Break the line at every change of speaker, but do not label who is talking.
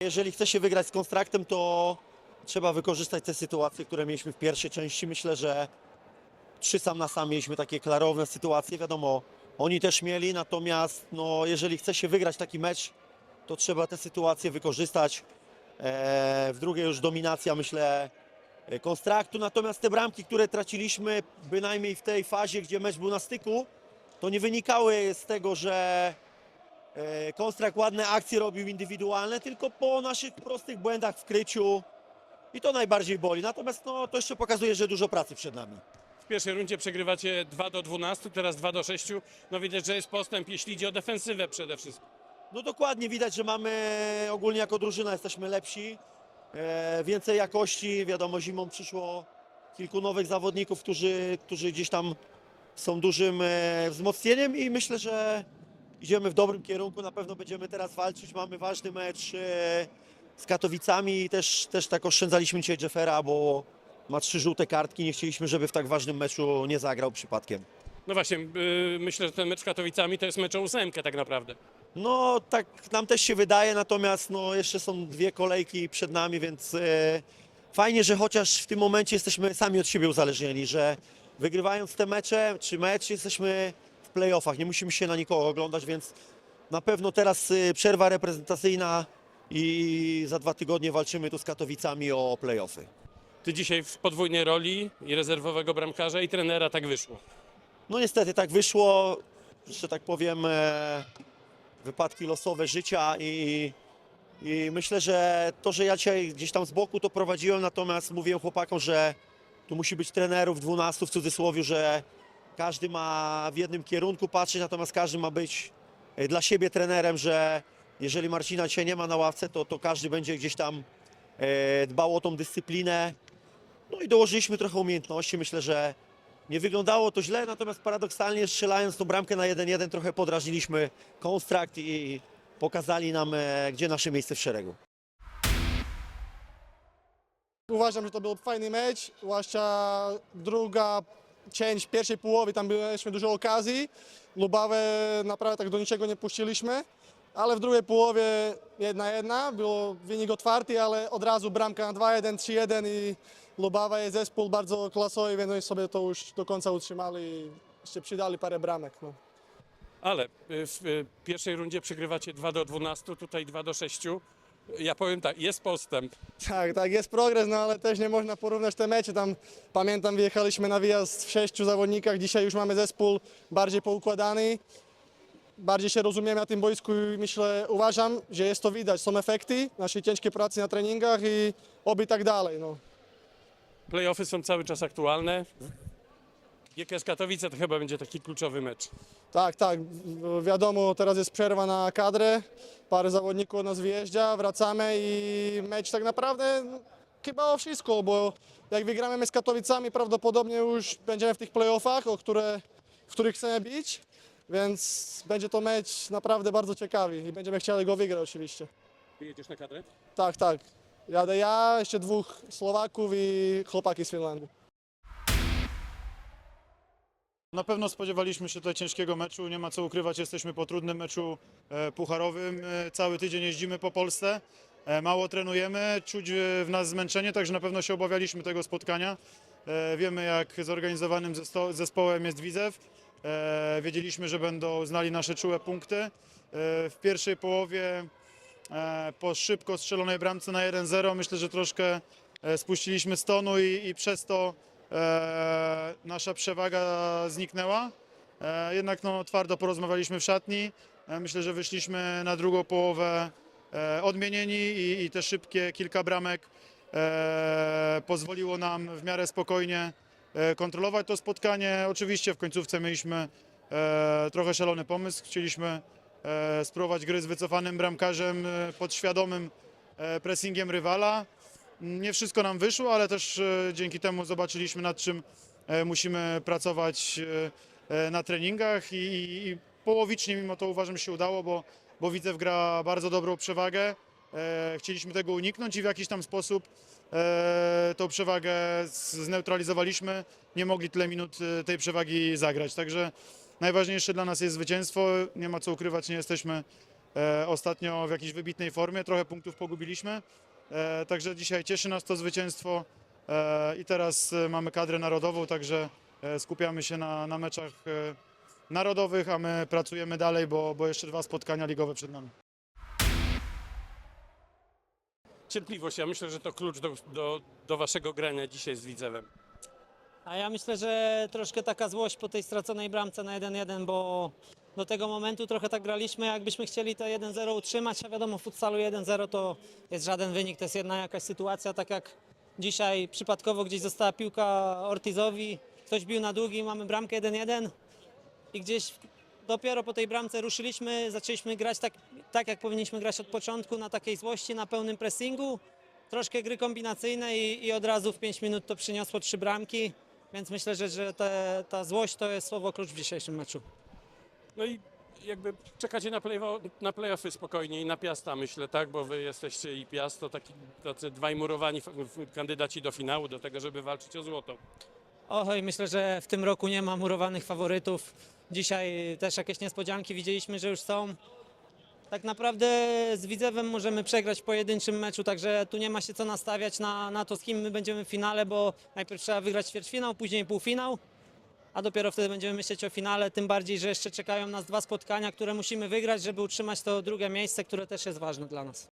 Jeżeli chce się wygrać z konstraktem, to trzeba wykorzystać te sytuacje, które mieliśmy w pierwszej części. Myślę, że trzy sam na sam mieliśmy takie klarowne sytuacje. Wiadomo, oni też mieli, natomiast no, jeżeli chce się wygrać taki mecz, to trzeba te sytuacje wykorzystać. E, w drugiej już dominacja, myślę, konstraktu. Natomiast te bramki, które traciliśmy, bynajmniej w tej fazie, gdzie mecz był na styku, to nie wynikały z tego, że e, konstrakt ładne akcje robił indywidualne, tylko po naszych prostych błędach w kryciu. I to najbardziej boli. Natomiast no, to jeszcze pokazuje, że dużo pracy przed nami.
W pierwszej rundzie przegrywacie 2 do 12, teraz 2 do 6. No widać, że jest postęp, jeśli idzie o defensywę przede wszystkim.
No dokładnie widać, że mamy ogólnie jako drużyna jesteśmy lepsi. E, więcej jakości. Wiadomo, zimą przyszło kilku nowych zawodników, którzy, którzy gdzieś tam są dużym e, wzmocnieniem i myślę, że idziemy w dobrym kierunku. Na pewno będziemy teraz walczyć. Mamy ważny mecz e, z Katowicami i też, też tak oszczędzaliśmy dzisiaj Jeffera, bo ma trzy żółte kartki. Nie chcieliśmy, żeby w tak ważnym meczu nie zagrał przypadkiem.
No właśnie, yy, myślę, że ten mecz z Katowicami to jest mecz o ósemkę tak naprawdę.
No tak nam też się wydaje, natomiast no, jeszcze są dwie kolejki przed nami, więc e, fajnie, że chociaż w tym momencie jesteśmy sami od siebie uzależnieni, że wygrywając te mecze, czy mecz, jesteśmy playoffach, nie musimy się na nikogo oglądać, więc na pewno teraz e, przerwa reprezentacyjna i za dwa tygodnie walczymy tu z Katowicami o playoffy.
Ty dzisiaj w podwójnej roli i rezerwowego bramkarza i trenera tak wyszło.
No niestety tak wyszło, że tak powiem, e, wypadki losowe życia i, i myślę, że to, że ja dzisiaj gdzieś tam z boku to prowadziłem, natomiast mówiłem chłopakom, że tu musi być trenerów 12 w cudzysłowie, że każdy ma w jednym kierunku patrzeć, natomiast każdy ma być e, dla siebie trenerem, że jeżeli Marcina dzisiaj nie ma na ławce, to, to każdy będzie gdzieś tam e, dbał o tą dyscyplinę. No i dołożyliśmy trochę umiejętności. Myślę, że nie wyglądało to źle, natomiast paradoksalnie strzelając tą bramkę na 1-1 trochę podrażniliśmy konstrakt i pokazali nam, e, gdzie nasze miejsce w szeregu.
Uważam, że to był fajny mecz, zwłaszcza druga część pierwszej połowy, tam mieliśmy dużo okazji. Lubawę naprawdę tak do niczego nie puściliśmy, ale w drugiej połowie jedna jedna, był wynik otwarty, ale od razu bramka na 2-1, 3-1 i Lubawa jest zespół bardzo klasowy, więc oni sobie to już do końca utrzymali i jeszcze przydali parę bramek. No.
Ale y, w y, pierwszej rundzie przegrywacie 2 do 12, tutaj 2 do 6. Ja powiem tak, jest postęp.
Tak, tak, jest progres, no ale też nie można porównać te mecze. Tam pamiętam, wyjechaliśmy na wyjazd w sześciu zawodnikach, dzisiaj już mamy zespół bardziej poukładany. Bardziej się rozumiemy na tym boisku i myślę, uważam, że jest to widać. Są efekty naszej ciężkiej pracy na treningach i oby tak dalej. No.
Playoffy są cały czas aktualne. GKS Katowice to chyba będzie taki kluczowy mecz.
Tak, tak, wi- wiadomo, teraz jest przerwa na kadrę, parę zawodników od nas wyjeżdża, wracamy i mecz tak naprawdę no, chyba o wszystko, bo jak wygramy my z Katowicami, prawdopodobnie już będziemy w tych playoffach, o które, w których chcemy bić, więc będzie to mecz naprawdę bardzo ciekawy i będziemy chcieli go wygrać oczywiście.
Jedziesz na kadrę?
Tak, tak. Jadę ja, jeszcze dwóch Słowaków i chłopaki z Finlandii.
Na pewno spodziewaliśmy się tutaj ciężkiego meczu, nie ma co ukrywać, jesteśmy po trudnym meczu e, pucharowym. E, Cały tydzień jeździmy po Polsce, e, mało trenujemy, czuć w nas zmęczenie, także na pewno się obawialiśmy tego spotkania. Wiemy jak zorganizowanym zespołem jest Widzew. Wiedzieliśmy, że będą znali nasze czułe punkty. W pierwszej połowie po szybko strzelonej bramce na 1-0 myślę, że troszkę spuściliśmy z tonu i, i przez to e, nasza przewaga zniknęła. E, jednak no, twardo porozmawialiśmy w szatni. E, myślę, że wyszliśmy na drugą połowę odmienieni i, i te szybkie kilka bramek pozwoliło nam w miarę spokojnie kontrolować to spotkanie. Oczywiście w końcówce mieliśmy trochę szalony pomysł. Chcieliśmy spróbować gry z wycofanym bramkarzem pod świadomym pressingiem rywala. Nie wszystko nam wyszło, ale też e, dzięki temu zobaczyliśmy nad czym e, musimy pracować e, na treningach i, i, połowicznie mimo to uważam się udało, bo, bo Widzew gra bardzo dobrą przewagę. Chcieliśmy tego uniknąć i w jakiś tam sposób tą przewagę zneutralizowaliśmy. Nie mogli tyle minut tej przewagi zagrać. Także najważniejsze dla nas jest zwycięstwo. Nie ma co ukrywać, nie jesteśmy ostatnio w jakiejś wybitnej formie, trochę punktów pogubiliśmy. E, Także dzisiaj cieszy nas to zwycięstwo e, i teraz e, mamy kadrę narodową, także skupiamy się na, na meczach narodowych, a my pracujemy dalej, bo, bo jeszcze dwa spotkania ligowe przed nami.
Cierpliwość, ja myślę, że to klucz do, do, do waszego grania dzisiaj z Widzewem.
A ja myślę, że troszkę taka złość po tej straconej bramce na 1-1, bo do tego momentu trochę tak graliśmy, jakbyśmy chcieli to 1-0 utrzymać, a wiadomo w futsalu 1-0 to jest żaden wynik, to jest jedna jakaś sytuacja, tak jak dzisiaj przypadkowo gdzieś została piłka Ortizowi, ktoś bił na długi, mamy bramkę 1-1 i gdzieś dopiero po tej bramce ruszyliśmy, zaczęliśmy grać tak, tak jak powinniśmy grać od początku, na takiej złości, na pełnym pressingu, troszkę gry kombinacyjnej i, i od razu w 5 minut to przyniosło trzy bramki. Więc myślę, że, że te, ta złość to jest słowo klucz w dzisiejszym meczu.
No i jakby czekacie na, play, na playoffy spokojnie i na Piasta myślę, tak? Bo wy jesteście i Piast to taki, tacy dwaj murowani kandydaci do finału, do tego, żeby walczyć o złoto.
Oj, myślę, że w tym roku nie ma murowanych faworytów. Dzisiaj też jakieś niespodzianki widzieliśmy, że już są. Tak naprawdę z Widzewem możemy przegrać w pojedynczym meczu, także tu nie ma się co nastawiać na, na to, z kim my będziemy w finale, bo najpierw trzeba wygrać ćwierćfinał, później półfinał, a dopiero wtedy będziemy myśleć o finale, tym bardziej, że jeszcze czekają nas dwa spotkania, które musimy wygrać, żeby utrzymać to drugie miejsce, które też jest ważne dla nas.